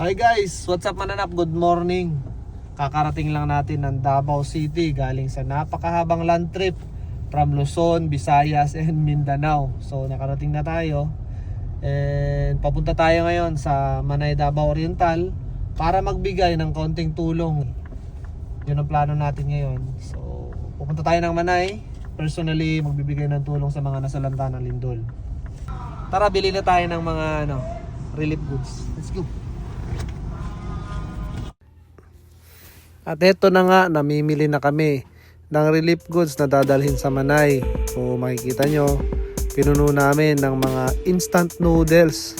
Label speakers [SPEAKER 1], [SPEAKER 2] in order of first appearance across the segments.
[SPEAKER 1] Hi guys, what's up mananap? Good morning. Kakarating lang natin ng Davao City galing sa napakahabang land trip from Luzon, Visayas, and Mindanao. So nakarating na tayo. And papunta tayo ngayon sa Manay Davao Oriental para magbigay ng konting tulong. Yun ang plano natin ngayon. So pupunta tayo ng Manay. Personally, magbibigay ng tulong sa mga nasalanta ng lindol. Tara, bili na tayo ng mga ano, relief goods. Let's go. At eto na nga, namimili na kami ng relief goods na dadalhin sa Manay. Kung makikita nyo, pinuno namin ng mga instant noodles.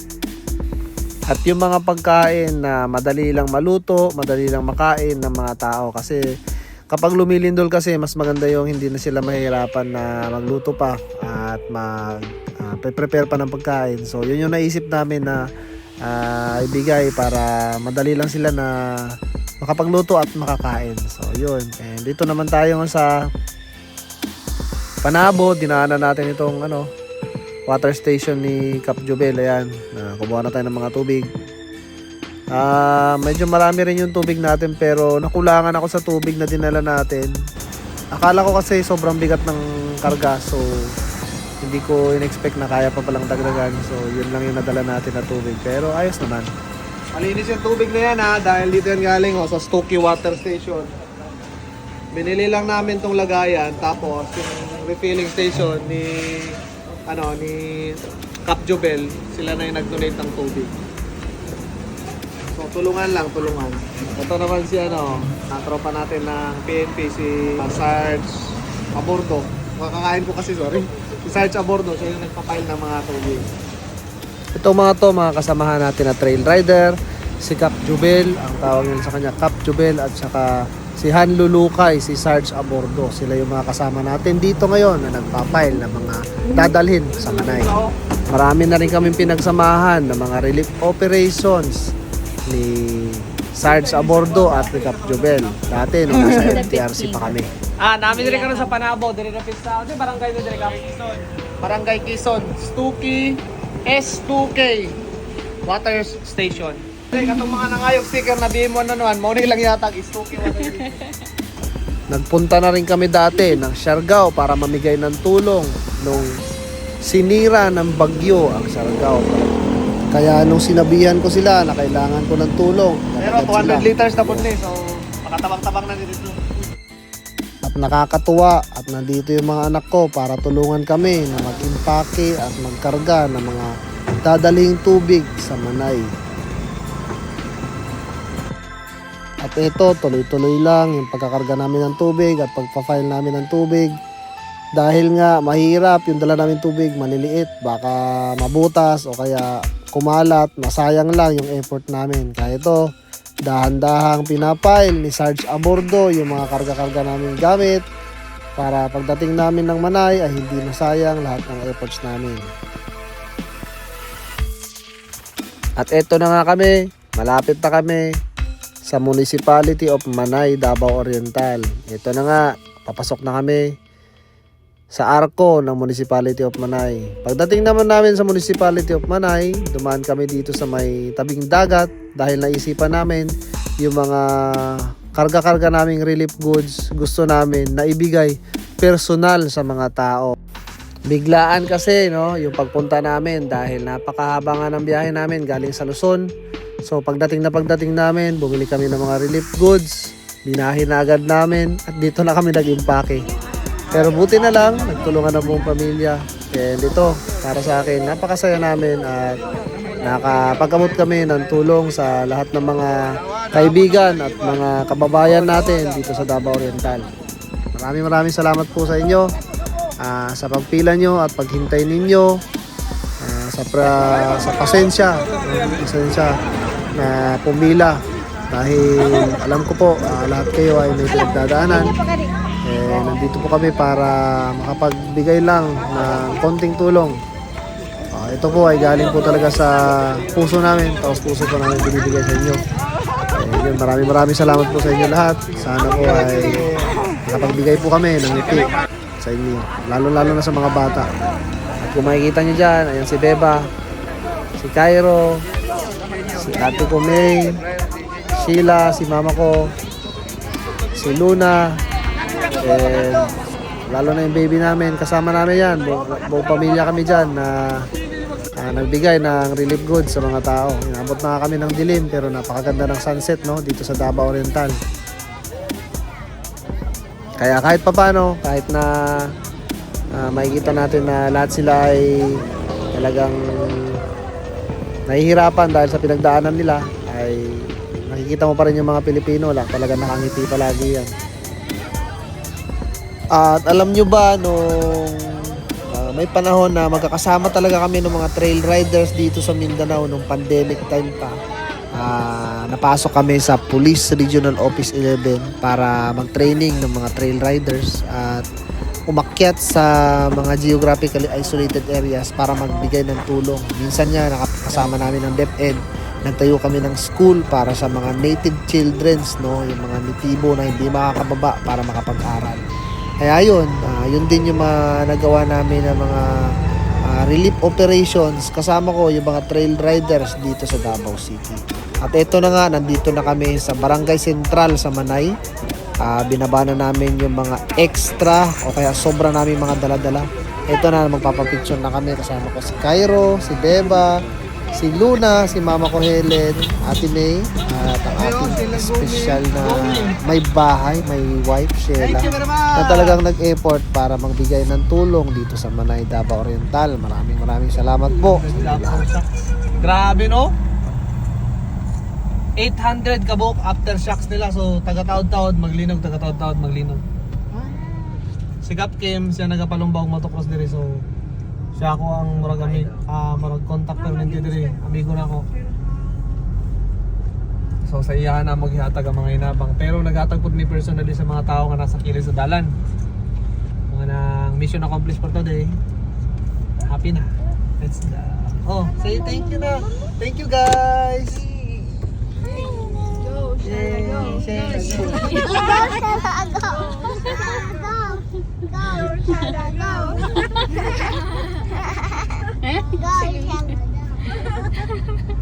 [SPEAKER 1] At yung mga pagkain na madali lang maluto, madali lang makain ng mga tao. Kasi kapag lumilindol kasi, mas maganda yung hindi na sila mahirapan na magluto pa at mag ah, prepare pa ng pagkain. So yun yung naisip namin na ah, ibigay para madali lang sila na makapagluto at makakain. So, yun. And dito naman tayo sa Panabo. Dinaanan natin itong ano, water station ni Cap Jubel. Ayan. Na kumuha na tayo ng mga tubig. Ah, medyo marami rin yung tubig natin pero nakulangan ako sa tubig na dinala natin. Akala ko kasi sobrang bigat ng karga so hindi ko in-expect na kaya pa palang dagdagan. So yun lang yung nadala natin na tubig. Pero ayos naman. Malinis yung tubig na yan ha, dahil dito yan galing oh, sa Stokey Water Station. Binili lang namin tong lagayan, tapos yung refilling station ni ano ni Cap Jobel, sila na yung nag-donate ng tubig. So tulungan lang, tulungan. Ito naman si ano, natropa natin ng PNP si Sarge Abordo. Makakain ko kasi, sorry. Si Sarge Abordo, siya yung nagpapile ng mga tubig. Ito mga to, mga kasamahan natin na trail rider, si Cap Jubel, ang tawag nila sa kanya Cap Jubel at saka si Han Lulukay, si Sarge Abordo. Sila yung mga kasama natin dito ngayon na nagpapile ng mga dadalhin sa Manay. Marami na rin kaming pinagsamahan ng mga relief operations ni Sarge Abordo at ni Cap Jubel. Dati nung nasa NTRC pa kami. Ah, namin dire karon sa Panabo, dire na pista. Barangay na dire? Barangay Quezon, Stuki S2K Water Station. Hey, katong mga nangayog sticker na BM1 na naman, mo lang yata ang Stuki Water Station. Nagpunta na rin kami dati ng Siargao para mamigay ng tulong nung sinira ng bagyo ang Siargao. Kaya nung sinabihan ko sila na kailangan ko ng tulong,
[SPEAKER 2] Pero
[SPEAKER 1] nagagad
[SPEAKER 2] 200
[SPEAKER 1] sila.
[SPEAKER 2] liters na po ni, so makatabang-tabang na dito.
[SPEAKER 1] At nakakatuwa at nandito yung mga anak ko para tulungan kami na mag-impake at magkarga ng mga dadaling tubig sa Manay. At ito, tuloy-tuloy lang yung pagkakarga namin ng tubig at pagpa-file namin ng tubig. Dahil nga mahirap yung dala namin tubig, maliliit, baka mabutas o kaya kumalat, masayang lang yung effort namin. Kaya ito, dahan-dahang pinapile ni Sarge Abordo yung mga karga-karga namin gamit para pagdating namin ng Manay ay hindi masayang lahat ng efforts namin. At eto na nga kami, malapit na kami sa Municipality of Manay, Davao Oriental. Ito na nga, papasok na kami sa arko ng Municipality of Manay. Pagdating naman namin sa Municipality of Manay, dumaan kami dito sa may tabing dagat dahil naisipan namin yung mga karga-karga naming relief goods gusto namin na ibigay personal sa mga tao. Biglaan kasi no, yung pagpunta namin dahil napakahaba nga ng biyahe namin galing sa Luzon. So pagdating na pagdating namin, bumili kami ng mga relief goods, binahin na agad namin at dito na kami nag-impake. Pero buti na lang, nagtulungan na buong pamilya. And ito, para sa akin, napakasaya namin at nakapagkamot kami ng tulong sa lahat ng mga kaibigan at mga kababayan natin dito sa Davao Oriental. Maraming maraming salamat po sa inyo ah, sa pagpila nyo at paghintay ninyo ah, sa, pra, sa pasensya, ah, pasensya na pumila dahil alam ko po ah, lahat kayo ay may pinagdadaanan eh, nandito po kami para makapagbigay lang ng konting tulong. Ah, ito po ay galing po talaga sa puso namin, tapos puso po namin binibigay sa inyo. Eh, yun, maraming maraming salamat po sa inyo lahat. Sana po ay makapagbigay po kami ng ngiti sa inyo, lalo-lalo na sa mga bata. At kung makikita nyo dyan, ayan si Beba, si Cairo, si ate ko May, Sheila, si mama ko, si Luna, and lalo na yung baby namin, kasama namin yan, buong, buong pamilya kami dyan na ah, nagbigay ng relief goods sa mga tao. Inabot na kami ng dilim pero napakaganda ng sunset no dito sa Davao Oriental. Kaya kahit papano, kahit na ah, makikita natin na lahat sila ay talagang nahihirapan dahil sa pinagdaanan nila ay nakikita mo pa rin yung mga Pilipino lang talaga nakangiti palagi yan. At alam nyo ba nung ah, may panahon na magkakasama talaga kami ng mga trail riders dito sa Mindanao nung pandemic time pa. Ah, napasok kami sa Police Regional Office 11 para mag-training ng mga trail riders at umakyat sa mga geographically isolated areas para magbigay ng tulong. Minsan nga nakasama namin ng DepEd, nagtayo kami ng school para sa mga native childrens, no, yung mga nitibo na hindi makakababa para makapag-aral. Kaya yun, ah, yun din yung mga nagawa namin ng mga ah, relief operations. Kasama ko yung mga trail riders dito sa Davao City. At ito na nga, nandito na kami sa Barangay Central sa Manay. Ah, binaba na namin yung mga extra o kaya sobra namin mga dala-dala. Ito na, magpapapicture na kami. Kasama ko si Cairo, si Beba, si Luna, si Mama ko Helen, Ate May, at ang ating special na may bahay, may wife, Sheila, na talagang nag-effort para magbigay ng tulong dito sa Manay, Davao Oriental. Maraming maraming salamat po.
[SPEAKER 2] Grabe no? 800 kabok aftershocks nila. So, taga-taod-taod, maglinog, taga-taod-taod, maglinog. Si Kap Kim, siya nagapalumbaw motocross diri. So, siya ako ang murag ami, ah murag contactor ng diri. Amigo na ako. So, sa iya na maghihatag ang mga inabang. Pero naghatag po ni personally sa mga tao nga nasa kilid sa dalan. Mga nang mission accomplished for today. Happy na. Let's go. Oh, say thank you na. Thank you guys. Yay, yay, yay.
[SPEAKER 3] Go, Go, Go. 你给我了？